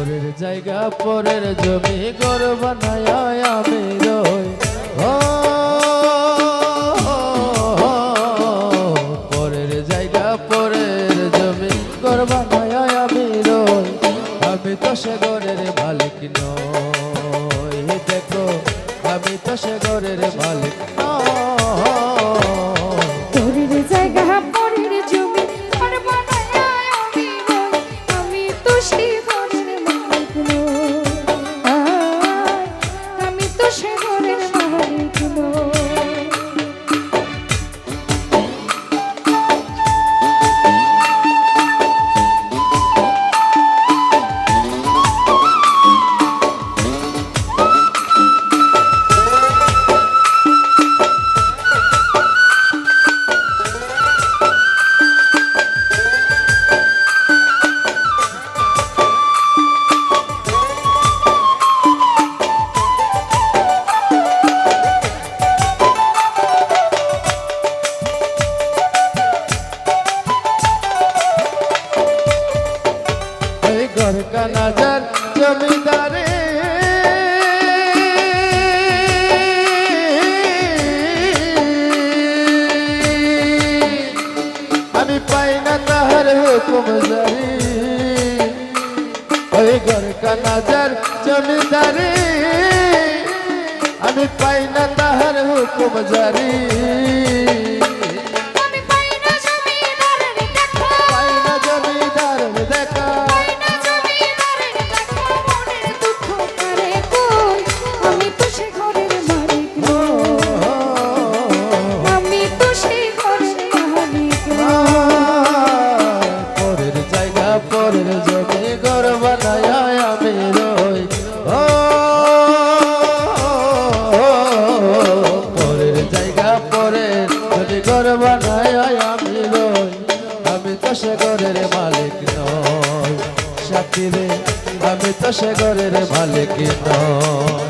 পরের জায়গা পরের জমি ঘর বানায় আমি রই। ও, পরের জায়গা পরের জমি ঘর বানায় আমি রই। আমি তো সে ঘরের মালিক নই দেখো আমি তো সে ঘরের মালিক নই। কানাজার জমিদারে। আমি পাই না তাহার হুকুম জারি। ওই ঘর কানাজার জমিদারে। আমি পাই না তাহার হুকুম জারি। বানায় আমি রই আমি তো সে ঘরের মালিক নয় সাথী রে, আমি তো সে ঘরের মালিক নই।